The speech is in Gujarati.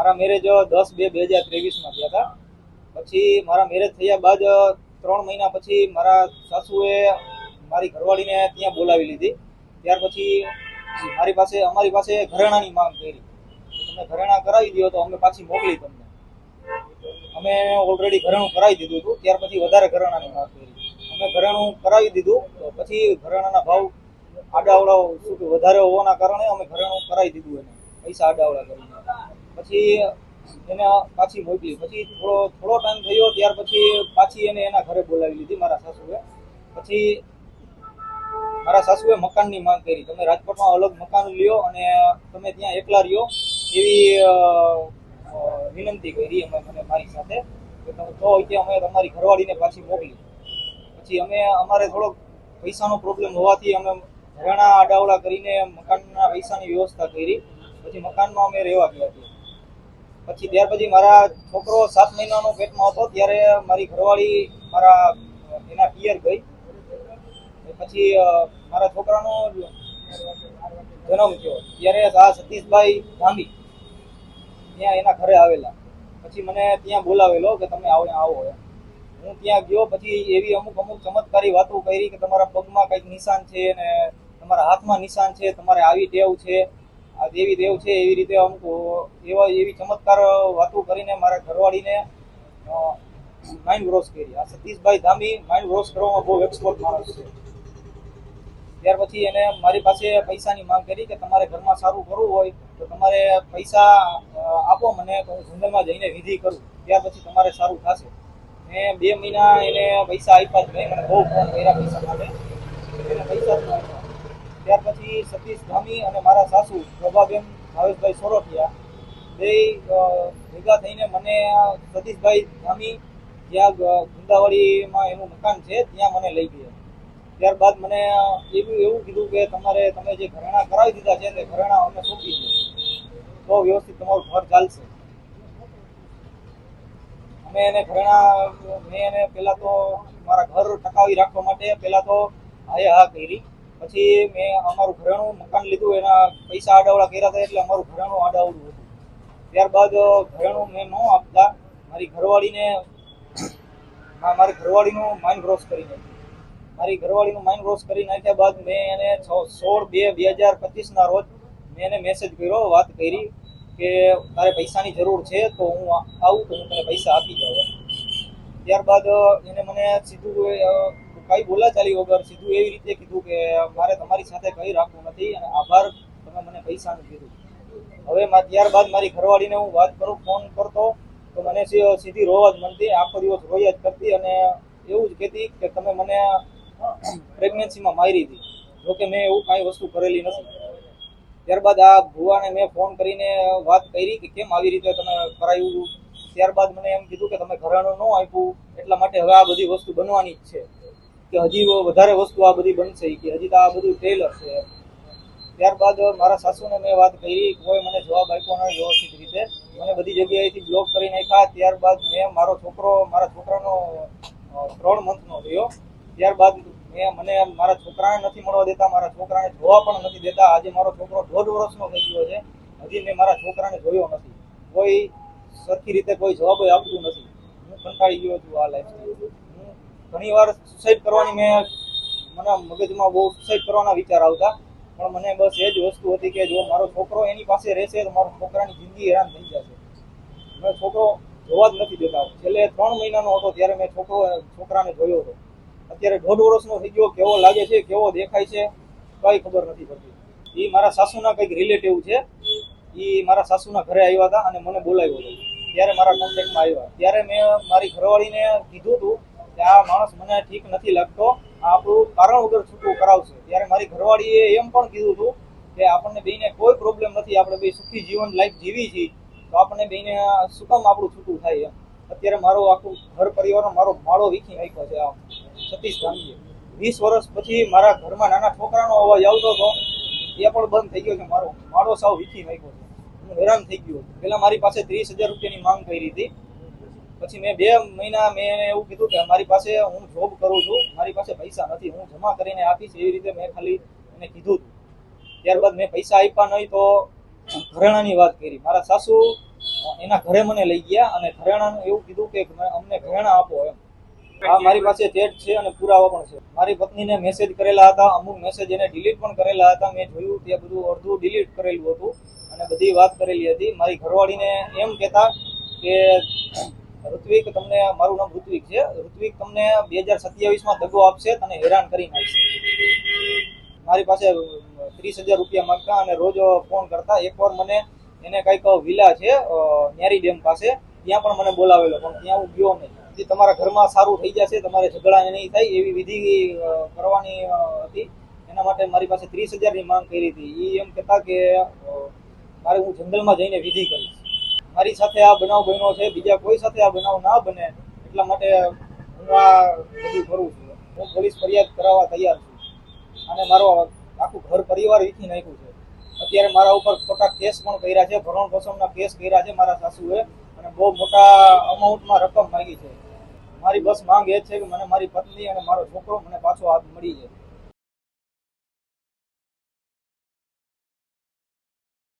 મારા મેરેજ દસ બે બે હજાર ત્રેવીસમાં થયા હતા. પછી મારા મેરેજ થયા બાદ ત્રણ મહિના પછી મારા સાસુએ મારી ઘરવાળીને ત્યાં બોલાવી લીધી. ત્યાર પછી મારી પાસે, અમારી પાસે ઘરેણાની માંગ કરી. તમે ઘરેણા કરાવી દો તો અમે પાછી મોકલી તમને. અમે ઓલરેડી ઘરેણું કરાવી દીધું હતું. ત્યાર પછી વધારે ઘરેણાની માંગ કરી. અમે ઘરેણું કરાવી દીધું પછી ઘરેણાના ભાવ આડાવડા વધારે હોવાના કારણે અમે ઘરેણું કરાવી દીધું એને. પૈસા આડાવડા કરીને. પછી એને પાછી મોકલી. પછી થોડો થોડો ટાઈમ થયો, ત્યાર પછી પાછી એને એના ઘરે બોલાવી લીધી મારા સાસુએ. પછી મારા સાસુએ મકાનની માંગ કરી. તમે રાજકોટમાં અલગ મકાન લ્યો અને તમે ત્યાં એકલા રહ્યો એવી વિનંતી કરી અમે મને મારી સાથે કે તમે તો કે અમે તમારી ઘરવાળીને પાછી મોકલી. પછી અમે, અમારે થોડોક પૈસાનો પ્રોબ્લેમ હોવાથી અમે ઘરેણા આડાવડા કરીને મકાનના પૈસાની વ્યવસ્થા કરી. પછી મકાનમાં અમે રહેવા ગયા પછી ત્યાર પછી મારા છોકરો સાત મહિનાનો પેટમાં હતો, ત્યારે મારી ઘરવાળી મારા, એના પિયર ગઈ. પછી મારા છોકરાનો જન્મ થયો. ત્યારે આ સતીશભાઈ ગાંધી ત્યાં એના ઘરે આવેલા. પછી મને ત્યાં બોલાવેલો કે તમે આવો આવો એમ. હું ત્યાં ગયો, પછી એવી અમુક અમુક ચમત્કારી વાતો કરી કે તમારા પગમાં કંઈક નિશાન છે ને તમારા હાથમાં નિશાન છે, તમારે આવી ટેવ છે. આ દેવી દેવ છે એવી રીતે અમુક એવા એવી ચમત્કાર વાતો કરીને મારા ઘરવાળીને માઇન્ડ વોશ કરી. આ સતીશભાઈ ધામી માઇન્ડ વોશ કરવામાં બહુ એક્સપર્ટ માણસ છે. ત્યાર પછી એને મારી પાસે પૈસાની માંગ કરી કે તમારે ઘરમાં સારું કરવું હોય તો તમારે પૈસા આપો મને જંગલમાં જઈને વિધિ કરું. ત્યાર પછી તમારે સારું થશે. મેં બે મહિના એને પૈસા આપ્યા જ નહીં. મને બહુ ફોન કર્યા પૈસા માટે. એને પૈસા ત્યાર પછી સતીશ ધામી અને મારા સાસુ પ્રભાબેન ભાવેશભાઈ સોરઠિયા બે ભેગા થઈને મને સતીશભાઈ ધામી જ્યાં ગુંદાવાડીમાં એનું મકાન છે, ત્યાં મને લઈ ગયા. ત્યારબાદ મને એવું એવું કીધું કે તમારે, તમે જે ઘરેણા કરાવી દીધા છે, તે ઘરેણા અમને સોંપી દો. તો વ્યવસ્થિત તમારું ઘર ચાલશે. અમે એને ઘરેણા, મેં એને પહેલાં તો મારા ઘર ટકાવી રાખવા માટે પહેલાં તો હાય હા કરી. પછી મેં અમારું ઘરેણું મકાન લીધું, એના પૈસા આડાવડા કર્યા હતા એટલે અમારું ઘરેણું આડાવડું હતું. ત્યારબાદ ઘરેણું મેં ન આપતા, મારી ઘરવાળીને મારી ઘરવાળીનું માઇન્ડ ક્રોસ કરી નાખ્યું. મારી ઘરવાળીનું માઇન્ડ ક્રોસ કરી નાખ્યા બાદ મેં એને સોળ બે બે હજાર પચીસના રોજ મેં એને મેસેજ કર્યો, વાત કરી કે તારે પૈસાની જરૂર છે, તો હું આવું, તો હું તને પૈસા આપી જાઉં ત્યારબાદ એને મને સીધું કાંઈ બોલાચાલી વગર સીધું એવી રીતે કીધું કે મારે તમારી સાથે કંઈ રાખવું નથી અને આભાર તમે મને પૈસાનું કીધું. હવે ત્યારબાદ મારી ઘરવાળીને હું વાત કરું, ફોન કરતો, તો મને સીધી રોવા જ મનતી આખો દિવસ રોયા જ કરતી અને એવું જ કહેતી કે તમે મને પ્રેગ્નન્સીમાં મારી હતી જોકે મેં એવું કાંઈ વસ્તુ કરેલી નથી. ત્યારબાદ આ ભુવાને મેં ફોન કરીને વાત કરી કે કેમ આવી રીતે તમે કરાયું. ત્યારબાદ મને એમ કીધું કે તમે ઘરેણું ન આપ્યું, એટલા માટે હવે આ બધી વસ્તુ બનવાની જ છે. કે હજી વધારે વસ્તુ આ બધી બનશે કે હજી તો આ બધું ટેલર છે. ત્યારબાદ મારા સાસુને મેં વાત કરી, કોઈ મને જવાબ આપ્યો ન વ્યવસ્થિત રીતે. મને બધી જગ્યાએથી બ્લોક કરી નાખ્યા. ત્યારબાદ મેં મારો છોકરો, મારા છોકરાનો ત્રણ મંથનો થયો. ત્યારબાદ મેં મને મારા છોકરાને નથી મળવા દેતા, મારા છોકરાને જોવા પણ નથી દેતા. આજે મારો છોકરો દોઢ વર્ષનો થઈ ગયો છે. હજી મેં મારા છોકરાને જોયો નથી. કોઈ સરખી રીતે કોઈ જવાબ આપતું નથી. હું કંટાળી ગયો છું આ લાઈફથી હું ઘણી વાર સુસાઇડ કરવાની મેં મને મગજમાં બહુ સુસાઇડ કરવાના વિચાર આવતા. પણ મને બસ એ જ વસ્તુ હતી કે જો મારો છોકરો એની પાસે રહેશે તો મારો છોકરાની જિંદગી હેરાન થઈ જશે. મેં છોકરો જોવા જ નથી દેતા. છેલ્લે ત્રણ મહિનાનો હતો ત્યારે મેં છોકરો, છોકરાને જોયો હતો. અત્યારે દોઢ વર્ષનો થઈ ગયો. કેવો લાગે છે? કેવો દેખાય છે? કઈ ખબર નથી પડતી. એ મારા સાસુના કંઈક રિલેટિવ છે. એ મારા સાસુના ઘરે આવ્યા હતા અને મને બોલાવ્યો હતો. ત્યારે મારા કોન્ટેક્ટમાં આવ્યા. ત્યારે મેં મારી ઘરવાળીને કીધું હતું કે આ માણસ મને ઠીક નથી લાગતો, આ આપણું કારણ વગર છૂટું કરાવશે. ત્યારે મારી ઘરવાળીએ એમ પણ કીધું હતું કે આપણને બેને કોઈ પ્રોબ્લેમ નથી, આપણે બે સુખી જીવન લાઈફ જીવી છીએ, તો આપણને બેને શું કામ આપણું છૂટું થાય એમ. અત્યારે મારો આખું ઘર પરિવારનો મારો માળો વીખી નાખ્યો છે આ સતીશ ગાંધીએ વીસ વર્ષ પછી મારા ઘરમાં નાના છોકરાનો અવાજ આવતો હતો, એ પણ બંધ થઈ ગયો છે. મારો માળો સાવ વીખી નાખ્યો છે. હું હેરાન થઈ ગયો. પેલા મારી પાસે ત્રીસ હજાર રૂપિયાની માંગ કરી હતી. પછી મેં બે મહિના મેં એવું કીધું કે મારી પાસે હું જોબ કરું છું, મારી પાસે પૈસા નથી, હું જમા કરીને આપીશ એવી રીતે મેં ખાલી એને કીધું હતું. ત્યારબાદ મેં પૈસા આપ્યા નહીં તો ઘરેણાની વાત કરી. મારા સાસુ એના ઘરે મને લઈ ગયા અને ઘરેણાનું એવું કીધું કે અમને ઘરેણા આપો એમ. હા મારી પાસે ચેટ છે અને પુરાવા પણ છે. મારી પત્નીને મેસેજ કરેલા હતા, અમુક મેસેજ એને ડિલીટ પણ કરેલા હતા. મેં જોયું તે બધું અડધું ડિલીટ કરેલું હતું અને બધી વાત કરેલી હતી. મારી ઘરવાળીને એમ કહેતા કે ઋત્વિક તમને મારું નામ ઋત્વિક છે. ઋત્વિક તમને બે હજાર સત્યાવીસમાં દગો આપશે તને હેરાન કરી નાખશે મારી પાસે ત્રીસ હજાર રૂપિયા માંગતા અને રોજ ફોન કરતા. એકવાર મને એને કંઈક વિલા છે ન્યારી ડેમ પાસે. ત્યાં પણ મને બોલાવેલો, પણ ત્યાં હું ગયો નહીં. તમારા ઘરમાં સારું થઈ જશે, તમારે ઝઘડા નહીં થાય એવી વિધિ કરવાની હતી. એના માટે મારી પાસે ત્રીસ હજારની માંગ કરી હતી. એ એમ કહેતા કે મારે હું જંગલમાં જઈને વિધિ કરીશ. મારી સાથે આ બનાવ બન્યો છે, બીજા કોઈ સાથે આ બનાવ ના બને એટલા માટે હું આ બધું કરું છું. હું પોલીસ ફરિયાદ કરાવવા તૈયાર છું. અને મારો આખું ઘર પરિવાર વીખી નાખ્યું છે. અત્યારે મારા ઉપર ખોટા કેસ પણ કર્યા છે ભરણ પોષણના કેસ કર્યા છે મારા સાસુએ અને બહુ મોટા અમાઉન્ટમાં રકમ માંગી છે. મારી બસ માંગ એ છે કે મને મારી પત્ની અને મારો છોકરો મને પાછો હાથ મળી જાય.